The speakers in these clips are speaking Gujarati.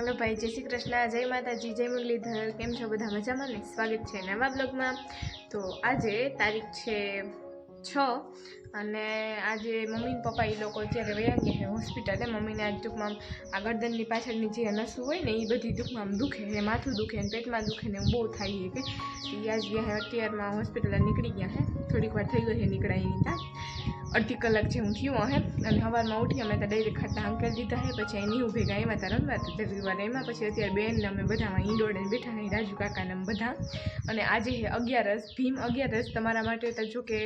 હલો ભાઈ, જય શ્રી કૃષ્ણ, જય માતાજી, જય મુરલીધર, કેમ છો બધા મજામાં ને? સ્વાગત છે નવા બ્લોગમાં. તો આજે તારીખ છે છ અને આજે મમ્મી પપ્પા એ લોકો જ્યારે વયા ગયા છે હોસ્પિટલે મમ્મીને આજ ટૂંકમાં આ ગરદનની પાછળની જે નસું હોય ને એ બધી ટૂંકમાં આમ દુખે છે, માથું દુખે ને પેટમાં દુખે ને બહુ થાય છે કે એ આજ ગયા છે, અત્યારમાં હોસ્પિટલે નીકળી ગયા છે. થોડીક વાર થઈ ગઈ છે નીકળાય એની ત્યાં. અડધી કલાક જેવું થયું હે અને સવારમાં ઉઠી અમે તો ડાયરેક્ટ ખાતા અંકેલ દીધા હે, પછી અહીં નહીં ગયા એમાં તાર રમવા. તો રવિવાર વાર એમાં પછી અત્યારે બેનને અમે બધામાં ઈંડોળે બેઠા નહીં રાજુ કાકાને બધા. અને આજે હે અગિયારસ, ભીમ અગિયારસ તમારા માટે તો જો કે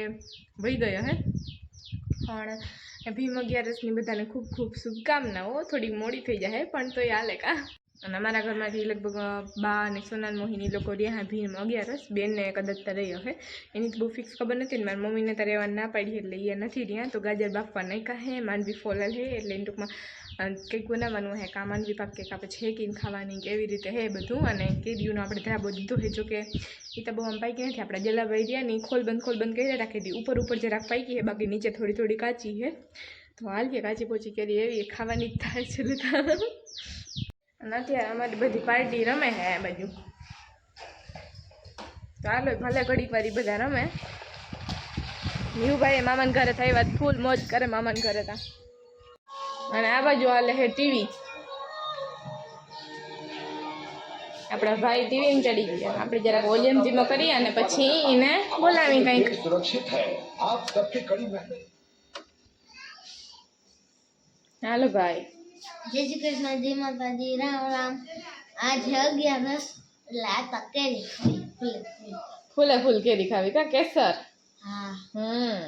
વહી ગયો હે? પણ ભીમ અગિયારસની બધાને ખૂબ ખૂબ શુભકામનાઓ. થોડી મોડી થઈ જાય પણ તોય હાલે કા? અને અમારા ઘરમાંથી લગભગ બા અને સોનાલ મોહિની લોકો રહ્યા ભીડમાં અગિયારસ બેનને કદાચ તો રહ્યો હે. એની તો બહુ ફિક્સ ખબર નથી ને, મારી મમ્મીને તારે રહેવા ના પાડી એટલે એ નથી રહ્યા. તો ગાજર બાફવા નાખ્યા હે, માંડવી ફોલાલ હે, એટલે એની ટૂંકમાં કંઈક બનાવવાનું હે, કા માંડવી પાક કે કા છે છેકીને ખાવાની કે એવી રીતે હે બધું. અને કેરીઓનો આપણે ધરાબો દીધો હે જો કે એ તો બહુ આમ પાકી નથી. આપણા જલાભાઈ રહ્યા ને ખોલ બંધ ખોલ બંધ કરી રાખી. દી ઉપર ઉપર જરાક પાકી હે, બાકી નીચે થોડી થોડી કાચી હે. તો હાલ કે કાચી પોચી કેરી એવી ખાવાની જ થાય છે નથી અમારી બધી પાર્ટી રમે હે આ બાજુ. ચાલો ભલે ઘડીક વાર બધા રમે. નીવુભાઈ મામાન ઘરે થઈ વાત ફૂલ મોજ કરે મામાન ઘરે તા. અને આ બાજુ હાલે હે ટીવી. આપણા ભાઈ ટીવી ને ચડી ગયા. આપણે જરાક ઓજન ધીમો કરીએ અને પછી એને બોલાવી કંઈક. હાલો ભાઈ. જય શ્રી કૃષ્ણ જય માતાજી રામ રામ. આજે અગિયારસ એટલે આ તો કેરી ખાવી ફૂલે ફૂલ. કેરી ખાવી કા કેસર? હા. હમ.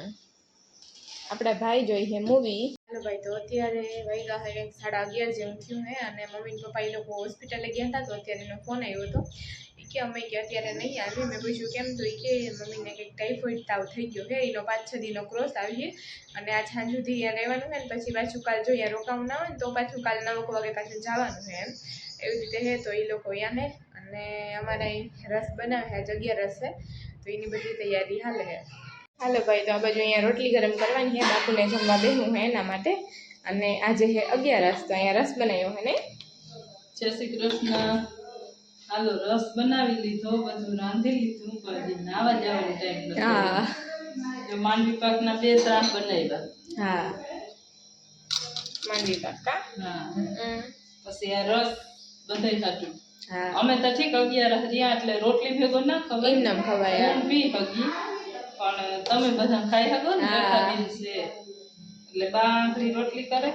આપણા ભાઈ જોઈ છે મૂવી હેલો ભાઈ તો અત્યારે વૈગા હે સાડા અગિયાર જેવું થયું હે અને મમ્મી પપ્પા એ લોકો હોસ્પિટલે ગયા હતા તો અત્યારે એનો ફોન આવ્યો હતો. કે અમે કે અત્યારે નહીં આવી મેં પૂછ્યું, કેમ તો કે મમ્મીને કંઈક ટાઈફોઈડ તાવ થઈ ગયો હે એનો પાંચ છ દીનો ક્રોસ આવીએ અને આ સાંજ સુધી અહીંયા રહેવાનું હોય ને પછી પાછું કાલ જો અહીંયા રોકાવું ના હોય ને તો પાછું કાલ નવક વાગે પાછું જવાનું હે એમ. એવી રીતે હે તો એ લોકો અહીંયા હે અને અમારે રસ બનાવે છે જગ્યા રસ છે. તો એની બધી તૈયારી હાલે હે હાલો ભાઈ, તો આ બાજુ અહીંયા રોટલી ગરમ કરવાની હે બાપુને જમવા બેહવું હે એના માટે. અને આજે હે અગિયારસ, તો અહીંયા રસ બનાવ્યો હે ને જય શ્રી કૃષ્ણ. હાલો રસ બનાવી લીધો બધું રાંધી લીધું પછી નાવા જવાનો ટાઈમ હા. માંડવી પાકના બે ત્રણ બનાવ્યા. હા. માંડવી પાકા હા. પછી આ રસ બધાય ખાધું. અમે તો ઠીક અગિયાર હરિયા એટલે રોટલી ભેગો ના ખવાય. એમનેમ ખવાય, હું. પી હગી. પણ તમે બધા ખાઈ શકો ને છે. એટલે બા આંગળી રોટલી કરે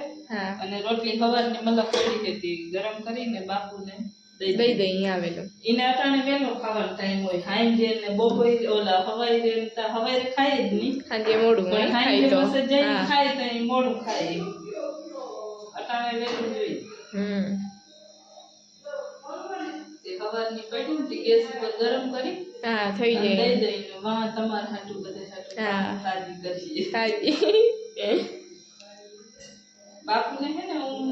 અને રોટલી સવારની મતલબ પડી હતી. ગરમ કરીને બાપુને દઈ દઈ આવેલું. એના અટાણે વહેલો ખાવાનો ટાઈમ હોય. હાંજે ને બપોરે ઓલા હવાઈ રે તા હવાઈ ખાય જ નહીં. સાંજે મોડું હોય હાંજે તો ખાય તો મોડું ખાય. અટાણે વહેલું જોઈએ હમ. તે હવારની પડ્યું તે ગેસ ઉપર ગરમ કરી હા થઈ જાય. દઈ દઈને વાહ તમારે હાટું બધે હા. હાટું તાજી કરી તાજી બાપુને હે ને હું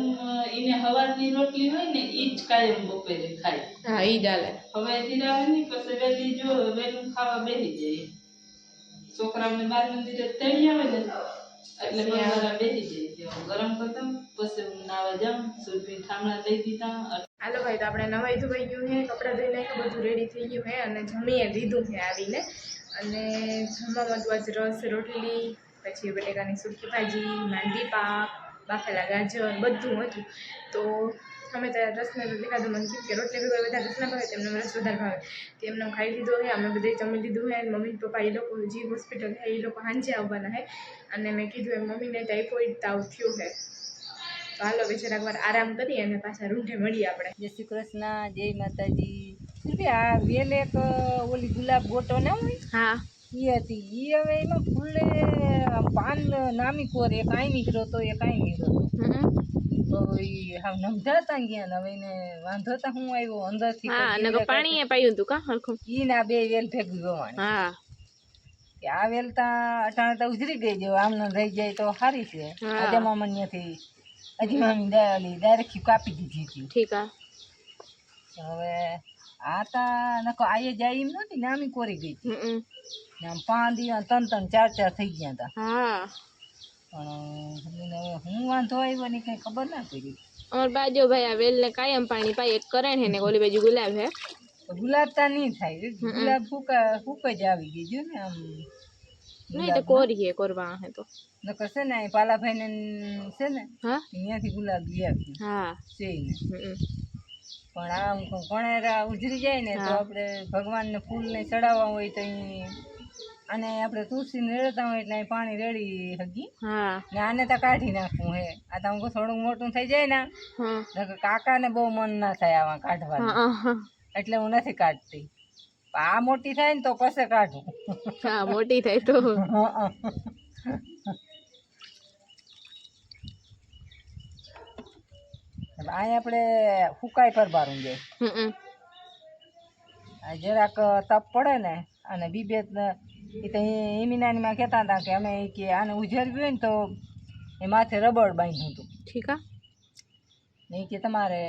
એને હવારની રોટલી હોય ને એ જ કાયમ બપોરે ખાય. હા ઈ ચાલે હવે ધીરા ની પછી વહેલી જો વહેલું ખાવા બેસી જાય. છોકરાઓને બાર મંદિરે તેડી આવે ને એટલે મારા બેસી જાય. ગરમ કરતા પછી હું નાવા જાઉં સુરભી ઠામડા દઈ દીધા હાલો ભાઈ તો આપણે નવાઈ ધોવાઈ ગયું હે કપડાં ધોઈ નાખ્યા બધું રેડી થઈ ગયું હે અને જમીએ લીધું છે આવીને. અને જમવામાં તો આજ રસ રોટલી પછી બટેકાની સુકી ભાજી માંડી પાક બાફેલા ગાજર બધું હતું. તો અમે ત્યારે રસને રોટલી ખાધું મને કીધું કે રોટલી ભેગો બધા રસ ના ભાવે તેમને રસ વધારે ભાવે. તે એમને ખાઈ લીધો હોય અમે બધે જમી લીધું હોય અને મમ્મી પપ્પા એ લોકો જે હોસ્પિટલ છે એ લોકો સાંજે આવવાના હે અને મેં કીધું એમ મમ્મીને ટાઈફોઈડ તાવ થયો હે તો હાલો હવે જરાક વાર આરામ કરીએ અને પાછા રૂંઢે મળીએ આપણે. જય શ્રી કૃષ્ણ જય માતાજી. આ વેલ એક ઓલી ગુલાબ ગોટો ના હોય? હા. એ હતી. એ હવે એમાં ફૂલે પાન નામી કોર એક આઈ નીકળ્યો તો એક આઈ નીકળ્યો તો. એ હાવ નમધાતા ગયા ને. હવે એને વાંધો તો હું આવ્યો અંદરથી. હા અને પાણી એ પાયું તું કા હરખું? ઈ ના બે વેલ ફેંકી ગવાની. હા. કે આ વેલ તા અટાણે તો ઉજરી ગઈ જો આમને રહી જાય તો સારી છે. આજે અજય મામણિયાથી હજી મામી ઓલી ડાયરેક્ટ કાપી દીધી હતી. ઠીક હવે આ તા નકો આયે જાય એમ નથી નામી કોરી ગઈ હતી. આમ પાંચ દિવસ ત્રણ ત્રણ ચાર ચાર થઈ ગયા હતા હા. પણ હું વાંધો આવ્યો ને કઈ ખબર ના પડી. અમાર બાજુ ભાઈ આ વેલને કાયમ પાણી પાય એક કરે ને ઓલી બાજુ ગુલાબ હે. તો ગુલાબતા નહીં થાય ગુલાબ ફૂકા ફૂક જ આવી ગઈ જો ને આમ નહીં તો કોરી હે કોરવા હે તો. નકર છે ને પાલાભાઈ ને છે ને હા? અહીંયાથી ગુલાબ લઈ આવી હા. છે ને. પણ આમ કોણેરા ઉજરી જાય ને તો. આપણે ભગવાનને ફૂલને ચડાવવા હોય તો અને આપણે તુલસી ને રેડતા હોય એટલે પાણી રેડી હગી. ને આને તો કાઢી નાખવું હે. આ તો થોડું મોટું થઈ જાય ને કાકા ને બહુ મન ના થાય હા હા. એટલે હું નથી કાઢતી. આ મોટી થાય ને તો કશે કાઢું. મોટી થાય તો. અહીં આપણે ફૂકાઈ પર જાય હમ. આ જરાક તપ પડે ને અને બીબેત એ તો ઈમીનાનીમાં કહેતા હતા કે અમે કે આને ઉજેરવી હોય ને તો એ માથે રબડ બાંધ્યું હતું. ઠીક આ ને કે તમારે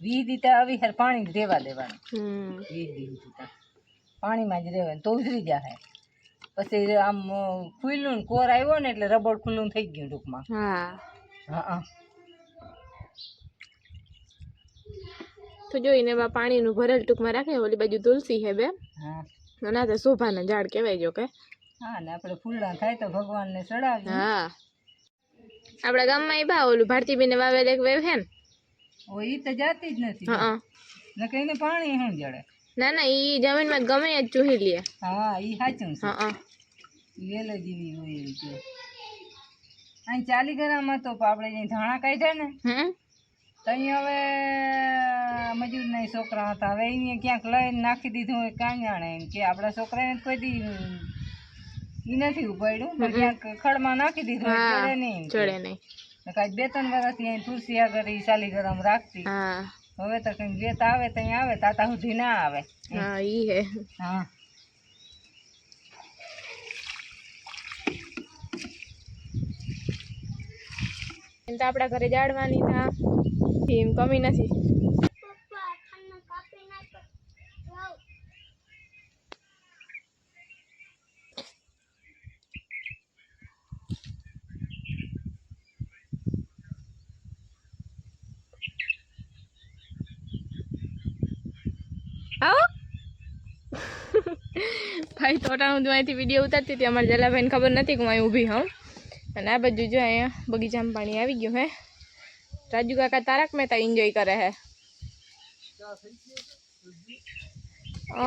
વીસ દીતા આવી હેર પાણી રહેવા દેવાનું. વીસ દિવસ પાણીમાં જ રહેવાનું તો ઉજરી જાય પછી આમ ખુલ્લું ને કોર આવ્યો ને એટલે રબડ ખુલ્લું થઈ ગયું ટૂંકમાં. હા હા. હા તો જોઈને બા પાણીનું ભરેલ ટૂંકમાં રાખે ઓલી બાજુ તુલસી હે બે. હા. અને આ તો શોભાના ઝાડ કહેવાય જો કે. હા ને આપણે ફૂલડા થાય તો ભગવાનને ચડાવીએ. હા. આપણા ગામમાં એ બા ઓલું ભારતીબેને વાવેલ એક વેવ હે ને. ઓ ઈ તો જાતી જ નથી હા ને કઈને પાણી શું જડે ના ના ઈ જમીનમાં ગમે જ ચૂહી લે. હા ઈ સાચું છે. હા વેલો જેવી હોય એવી છે. અહીં ચાલી ગ્રામમાં તો આપણે જે ધાણા કાઢ્યા ને. હમ? તો અહીં હવે મજૂરના છોકરા હતા. હવે અહીંયા ક્યાંક લઈને નાખી દીધું હોય કાં જાણે એમ કે આપણા છોકરાને કોઈ દી ઈ નથી ઉપાડ્યું. પણ ક્યાંક ખડમાં નાખી દીધું હોય ચડે નહીં ચડે નહીં. કાંઈ બે ત્રણ વર્ષથી અહીં તુલસી આગળ ઈ સાલી ગરમ રાખતી હવે તો કંઈક વેત આવે તો આવે તાતા સુધી ના આવે હા ઈ હે. હા. તો આપણા ઘરે જાળવાની તા એમ કમી નથી આવો ભાઈ તોટાનું અહીંથી વીડિયો ઉતારતી હતી અમારે જલાભાઈને ખબર નથી કે હું અહીં ઊભી હોઉં અને આ બાજુ જો અહીંયા બગીચામાં પાણી આવી ગયું હે રાજુ કાકા તારક મહેતા એન્જોય કરે હે અ,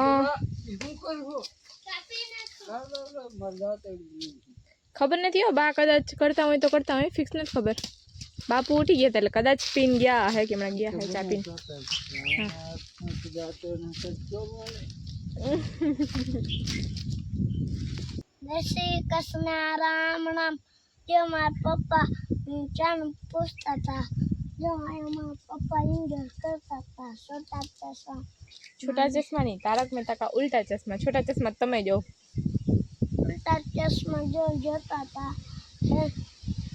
ખબર નથી હો બા કદાચ કરતા હોય તો કરતા હોય ફિક્સ નથી ખબર બાપુ ઉઠી ગયા હતા એટલે કદાચ પીન ગયા હે કે હમણાં ગયા હે ચા પીન શ્રી કૃષ્ણ રામ રામ જો મારા પપ્પા ચાન પૂછતા હતા જો અહીંયા પપ્પા એન્જોય કરતા હતા છોટા ચશ્મા. છોટા ચશ્મા નહીં તારક મહેતા કા ઉલ્ટા ચશ્મા. છોટા ચશ્મા તમે જો. ઉલટા ચશ્મા જો જોતા હતા.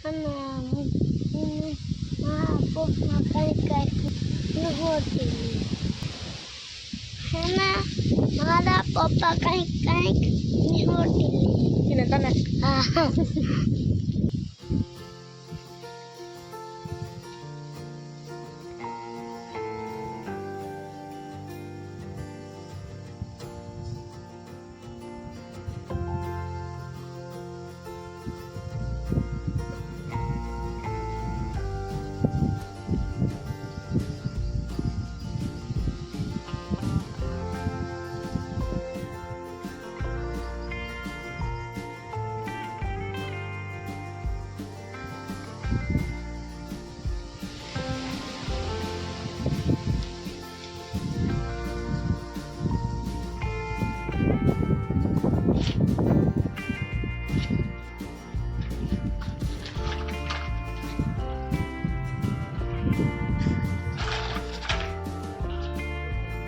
અને મારા પપ્પા કઈ કઈ નહોતી. હે મારા પપ્પા કઈ કઈ નહોતી. એને તને હા.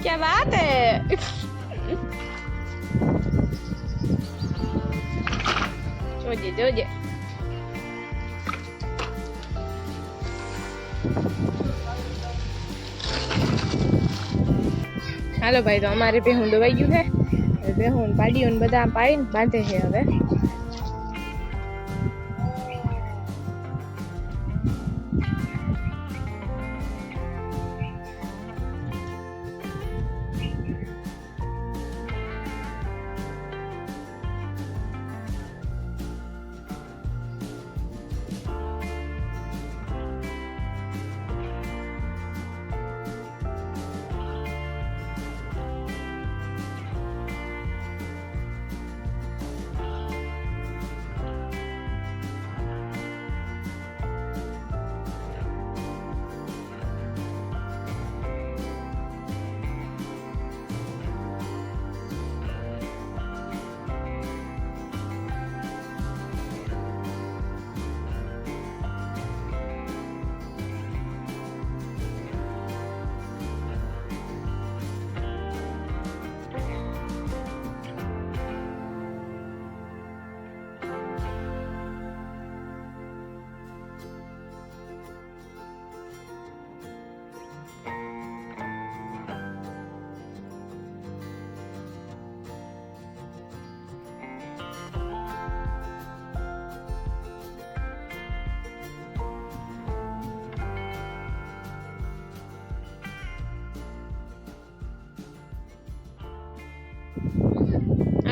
क्या बात है જોજે જોજે હાલો ભાઈ તો અમારે ભેહું દવાઈ ગયું છે હવે ભેહું ને પાડીઓ ને બધા પાડીને બાંધે છે હવે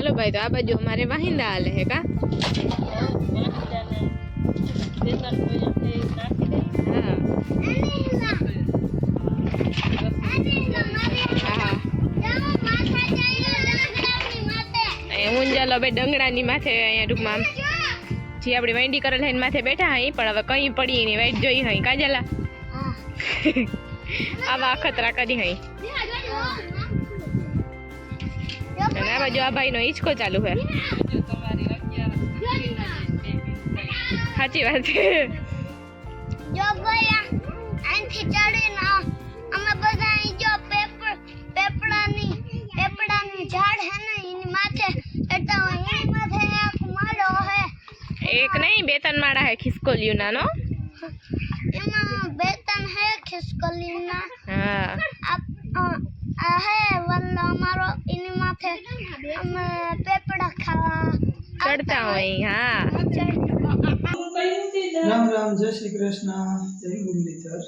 હાલો ભાઈ તો આ બાજુ અમારે વાહિંદા હાલે હે કા? હા. હા ઊંઝાલો ભાઈ ડંગડાની માથે અહીંયા ટૂંકમાં આમ. જે આપણી વાંડી કરેલ એની માથે બેઠા હઈ પણ હવે કઈ પડી એની વાઈટ જોઈ હઈ કાજલા. આવા અખતરા કરી હઈ અને આ બાજુ આ ભાઈનો હિંચકો ચાલુ છે. સાચી વાત. છે જો ભાઈ અહીંથી ચડીને અમે બધા અહીં જો પેપર પેપડાની પેપડાની ઝાડ હે ને એની માથે એટલે એની માથે એક માળો હે એક નહીં બે ત્રણ માળા હે ખિસકોલિયું નાનો એમાં બે ત્રણ હે. ખિસકોલીના હા આ અ, આ હે વલ્લો અમારો એની માથે અમે પેપડા ખાવા ચડતા હોય હા રામ રામ જય શ્રી કૃષ્ણ જય મુરલીધર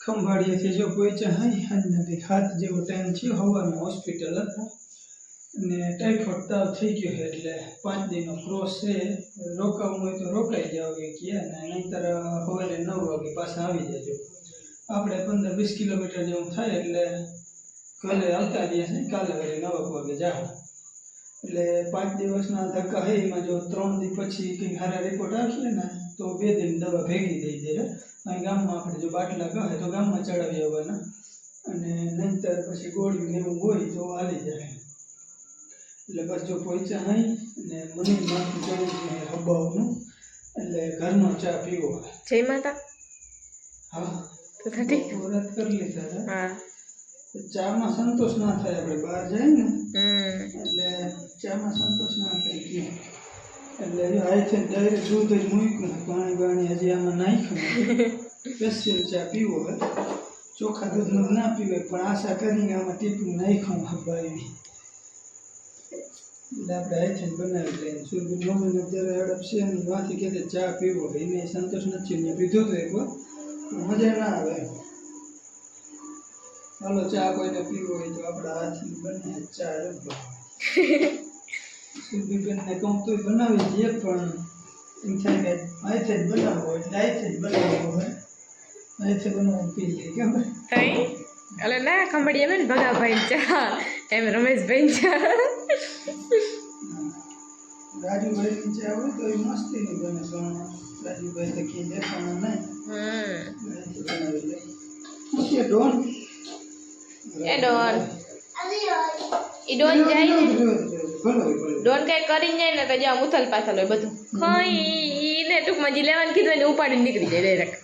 ખંભાળિયાથી જો પહોંચ્યા હાઈ હાજના કંઈક હાથ જેવો ટાઈમ થયો હવામાં હોસ્પિટલ હતા અને ટાઈફોઈડ તાવ થઈ ગયો છે એટલે પાંચ દિનનો ક્રોસ છે રોકાવું હોય તો રોકાઈ જાવ કે ક્યાં ને નહીંતર સવારે નવ વાગે પાછા આવી જજો આપણે પંદર વીસ કિલોમીટર જેવું થાય એટલે કાલે આવતા જઈએ છે કાલે વળી નવા વાગે જાઓ એટલે પાંચ દિવસના ધક્કા હે એમાં જો ત્રણ દિવસ પછી કંઈક સારા રિપોર્ટ આવશે ને તો બે દિન દવા ભેગી દઈ દે અહીં ગામમાં આપણે જો બાટલા કહે તો ગામમાં ચડાવી આવવાના. અને નહીંતર પછી ગોળી ને એવું હોય તો હાલી જાય. એટલે બસ જો પહોંચ્યા અહીં અને મને માથું ચડ્યું હબાવનું એટલે ઘરનો ચા પીવો. જય માતા. હા. તો થતી વ્રત કરી લીધા છે હા. ચામાં સંતોષ ના થાય આપણે બહાર જઈએ ને એટલે ચામાં સંતોષ ના થાય ગયો એટલે જો આથી ડાયરેક્ટ દૂધ જ મૂક્યું પાણી બાણી હજી આમાં નાખ્યું સ્પેશિયલ ચા પીવો હોય. ચોખા દૂધનું ના પીવે પણ આશા કરીને આમાં ટીપું નાખ્યું હબાવી એટલે આપણે આથી બનાવી લઈએ. મમ્મીને અત્યારે હડપ છે એની વાંથી કે ચા પીવો એને સંતોષ નથી મેં પીધું તો એકવાર મજા ના આવે. ચાલો ચા કોઈને પીવો હોય તો આપણા હાથની બને ચા જમવા સુરભીબેનને કહું તો બનાવી દઈએ, પણ એમ થાય જ બનાવવો એટલે આથી જ બનાવવો હોય. આથી બનાવીને પી લઈએ, કેમ? ભાઈ? ના ખંભાળી એમ ને ભગાભાઈ ચા. એમ રમેશભાઈ ચા. તો એ બને પણ રાજુભાઈ તો દેખાણા નહીં. છે ડોન. એ ડોન. ઈ ડોન જાય ડોન કઈ કરીને જાય ને તો જ્યાં ઉથલ પાથલ હોય બધું. કઈ ઈને ટૂંકમાં જે લેવાનું કીધું એને ઉપાડીને નીકળી જાય ડાયરેક્ટ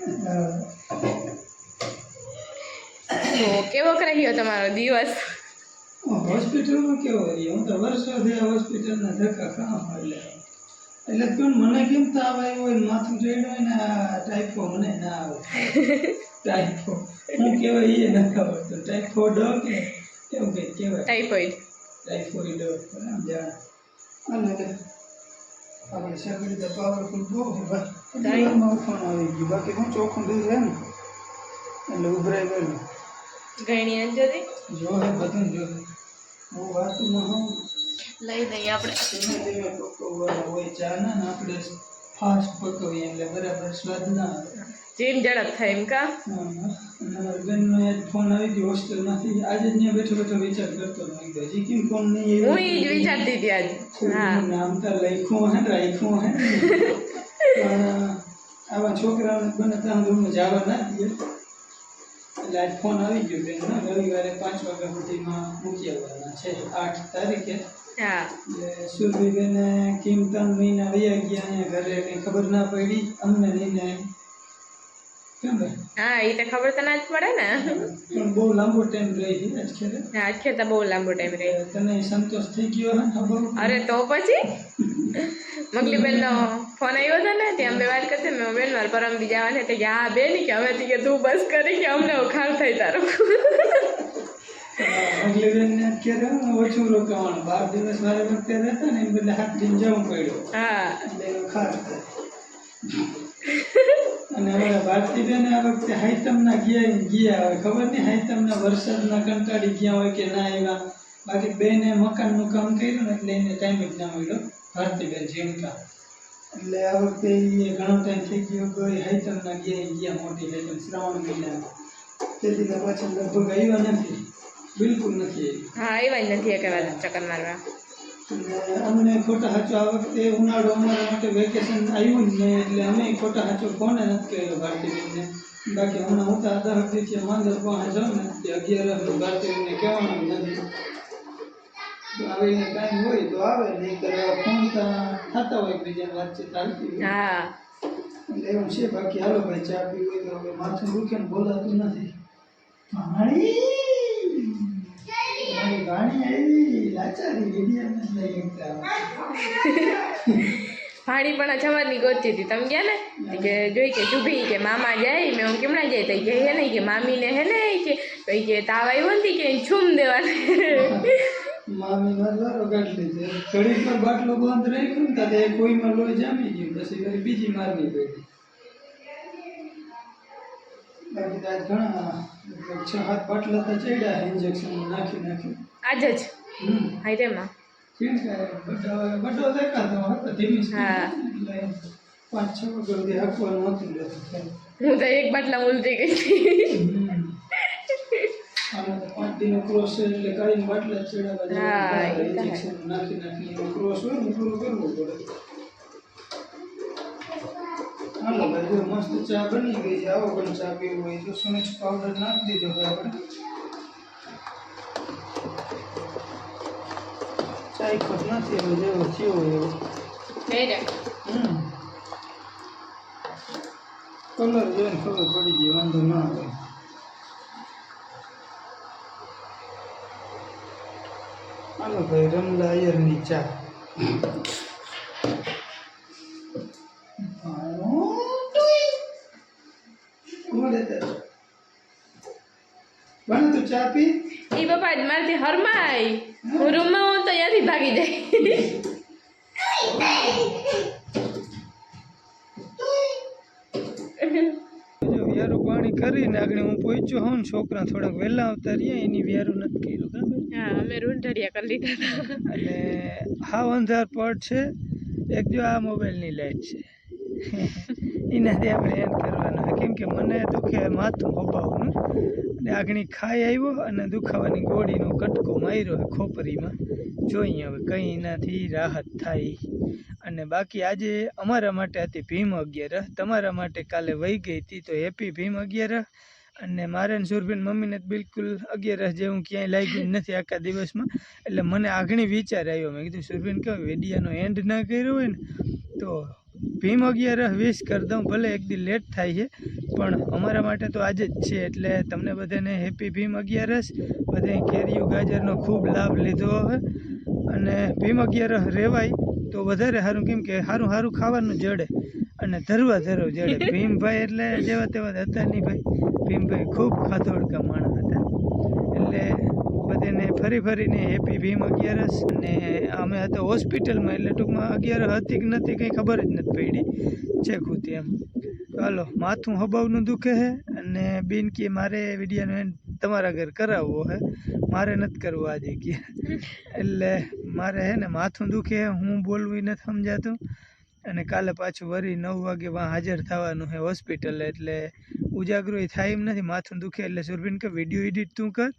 કેવો રહ્યો તમારો દિવસ? હોસ્પિટલમાં કેવો રહી હું તો વર્ષોથી આ હોસ્પિટલના ધક્કા ખાવા એટલે એટલે પણ મને કેમ તાવ આવ્યો હોય માથું ચડ્યું હોય ને આ ટાઈફો મને ના આવે. ટાઈફો હું કહેવાય એ ન ખબર તો ટાઈફો ડો કે કેવું કંઈક કહેવાય ટાઈફોઈડ ટાઈફોઈડ આમ જાણે અને આપણે સગડી તો પાવરફુલ બહુ ઉફાણ આવી ગયું. બાકી હું ચોખ્ખું દૂધ છે ને. એટલે ઉભરાઈ ગયેલું. ગણી અંજરી જો હે બધું જો. હું વાતમાં હું લઈ દઈએ આપણે. ધીમે ધીમે હોય ચા ને આપણે ફાસ્ટ પકવીએ એટલે બરાબર સ્વાદ ના આવે. જેમ ઝડપ થાય એમ કા? હા, હા. અને અમારી બેનનો એક ફોન આવી ગયો હોસ્ટેલમાંથી આજે જ ત્યાં બેઠો બેઠો વિચાર કરતો હતો. હજી કેમ ફોન નહીં હું આવ્યો? જ વિચારતી હતી આજ. હા. નામ તો લખ્યું હે રાખ્યું હે પણ આવા છોકરાઓને બને ત્યાં સુધી જવા ના દે. આજ ફોન આવી ગયો બેનનો રવિવારે પાંચ વાગ્યા સુધીમાં મૂકી આવવાના છે. આઠ તારીખે. હા. એટલે સુરભીબેને કેમ ત્રણ મહિના વયા ગયા અહીંયા ઘરે કંઈ ખબર ના પડી. અમને લઈને ને હા એ તો ખબર તો ના જ પડે ને. પણ બહુ લાંબો ટાઈમ રહી ખેરે હા બહુ લાંબો ટાઈમ રહે. તને સંતોષ થઈ ગયો અરે તો પછી? મગલીબેનનો ફોન આવ્યો હતો ને ત્યાં બે વાત કરતી મેં બેન મારા પરમ બીજા જવાને તે હા બેન કે હવે કે તું બસ કરી કે અમને ખાર થઈ તારું. અગલી બેનને અત્યારે ઓછું રોકાવાનું બાર દિવસ વારે વખતે રહેતા ને એ બધા હાથ જવું પડ્યું. હા. એટલે એનો અને થાય ભારતી બેન આ વખતે હાઈતમના ગયા ગયા હોય ખબર નહીં હાઈતમના વરસાદના કંટાળી ગયા હોય કે ના એવા બાકી બેને મકાનનું કામ કર્યું ને એટલે એને ટાઈમ જ ના મળ્યો ભારતીબેન ઝીણકા એટલે આ વખતે એ ઘણો ટાઈમ થઈ ગયો ગઈ હાઈતમના ગયા ગયા મોટી હૈતમ શ્રાવણ મહિના. તેથી તો પાછળ લગભગ આવ્યા નથી. બિલકુલ નથી હા એવા નથી એકે વાર ચક્કર મારવા. અમને ખોટા હાચો આ વખતે ઉનાળો અમારા માટે વેકેશન આવ્યું જ નહીં એટલે અમે ખોટા હાચો કોને નથી કર્યો ભારતીબેનને બાકી હમણાં હું તો આધાર દિવસે માંદર પણ જાઉં ને તે અગિયાર ભારતીબેનને કહેવાનું નથી. તો આવીને ટાઈમ હોય તો આવે નહીં કરે ફોન તો હોય એકબીજાને વાતચીત ચાલતી હા. એટલે એવું છે બાકી હાલો ભાઈ ચા પીવી હોય તો હવે માથું દુખે ને બોલાતું નથી. પાણી મારી આવી લાચારી વીડિયો લઈ શકતા ભાણી પણ આ ગોતી હતી. તમે ગયા ને? કે જોઈ કે ચૂભી કે મામા જાય મેં હું કેમણા જાય તો કે હે નહીં કે મામીને હે ને કે તો કે તાવ આવ્યો ને કે છૂમ દેવાને. મામી મારો ગાંઠલી છે ઘડી પર બાટલો બંધ રાખ્યો ને કોઈ કોઈમાં લોહી જામી ગયું. પછી વળી બીજી મારવી પડી. બાકી તો ઘણા છ સાત બાટલા તો ચડ્યા ઇન્જેક્શન નાખી નાખી. આજ જ? હાઈરેમાં બડો દેખાતો હતો ધીમી હા. પાંચ છ વગર હાંકવાનું હતું હું તો એક બાટલા ઉલટી ગઈ પાંચ દિનો ક્રોસ છે એટલે કાઢીને બાટલા ચડાવવા હા, તો ઇન્જેક્શન નાખી નાખી એનો ક્રોસ હોય ને પૂરું કરવું પડે. હાલો ભાઈ જો મસ્ત ચા બની ગઈ છે આવો પણ ચા પીવું હોય તો સુનેજ પાવડર નાખી દીધો ભાઈ આપણે. ચાય ખોટ નથી એવો જેવો થયો એવો. કલર જોઈને ખબર પડી જાય વાંધો ના આવે. હાલો ભાઈ રમલા અયરની ચા. બને તું ચા પી ઈ બાપા મારથી હરમાય હું રૂમમાં હું તો ત્યાંથી ભાગી જાય આગળ હું છોકરા થોડાક વહેલા આવતા રહ્યા એની વ્યારું નથી કર્યું બરાબર? હા અમે રૂંઢડિયા કરી લીધા હતા. અને હા અંધાર પડ છે. એક જો આ મોબાઈલની લાઈટ છે. એનાથી આપણે એમ કરવાનું કેમ કે મને દુખે માથું હબાવનું. અને આગળ ખાઈ આવ્યો અને દુખાવાની ગોળીનો કટકો માર્યો ખોપરીમાં. જોઈએ હવે કંઈ એનાથી રાહત થાય. અને બાકી આજે અમારા માટે હતી ભીમ અગિયાર. તમારા માટે કાલે વહી ગઈ હતી તો હેપી ભીમ અગિયારસ અને મારે સુરભીન મમ્મીને બિલકુલ અગિયારસ જેવું ક્યાંય લાગ્યું નથી આખા દિવસમાં. એટલે મને આગળ વિચાર આવ્યો. મેં કીધું સુરભીન કહો વેડિયાનો એન્ડ ના કર્યો હોય ને, તો ભીમ અગિયારસ વીસ કરી દઉં, ભલે એક દી લેટ થાય છે, પણ અમારા માટે તો આજે જ છે. એટલે તમને બધાને હેપી ભીમ અગિયારસ. બધાએ કેરીયું ગાજરનો ખૂબ લાભ લીધો હવે. અને ભીમ અગિયારસ રહેવાય તો વધારે સારું. કેમ કે સારું સારું ખાવાનું જડે. અને ધરવા ધરવ જડે ભીમભાઈ એટલે જેવા તેવા હતા નહીં ભાઈ. ભીમભાઈ ખૂબ ખાધોડકા માણસ હતા. એટલે બધાને ફરી ફરીને હેપી ભીમ અગિયારસ અને અમે હતા હોસ્પિટલમાં, એટલે ટૂંકમાં અગિયાર હતી કે નથી કંઈ ખબર જ નથી પડી. ચેક હોતી એમ. ચાલો માથું હબાવનું દુખે છે અને બેન કે મારે વિડીયાનો એન્ડ તમારા ઘર કરાવવો છે મારે નથી કરવું આજે કે એટલે મારે હે ને માથું દુખે હું બોલવું નથી સમજાતું. અને કાલે પાછું વરી નવ વાગે વાં હાજર થવાનું છે હોસ્પિટલ એટલે ઉજાગરો થાય એમ નથી, માથું દુખે એટલે સુરભીન કે વીડિયો એડિટ તું કર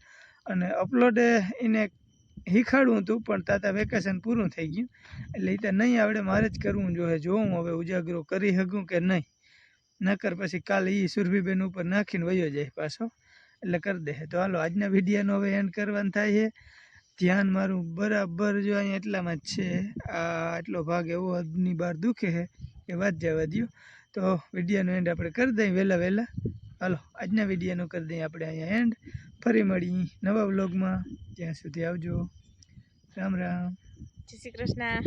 અને અપલોડ એને શીખાડવું હતું પણ તાતા વેકેશન પૂરું થઈ ગયું. એટલે એ તો નહીં આવડે, મારે જ કરવું જોઈએ જોઉં હવે ઉજાગરો કરી શકું કે નહીં. નકર પછી કાલે એ સુરભીબેન ઉપર નાખીને વયો જાય પાછો. એટલે કરી દે તો હાલો, આજના વિડીયાનો હવે એન્ડ કરવાનું થાય છે ધ્યાન મારું બરાબર જો અહીંયા એટલામાં જ છે. આ આટલો ભાગ એવો હદની બહાર દુખે છે કે વાત જવા દો તો વિડીયોનો એન્ડ આપણે કરી દઈએ વહેલા વહેલા. હાલો, આજના વિડીયોનો કરી દઈએ આપણે અહીંયા એન્ડ ફરી મળી નવા વ્લોગમાં. ત્યાં સુધી આવજો. રામ રામ. જય શ્રી કૃષ્ણ.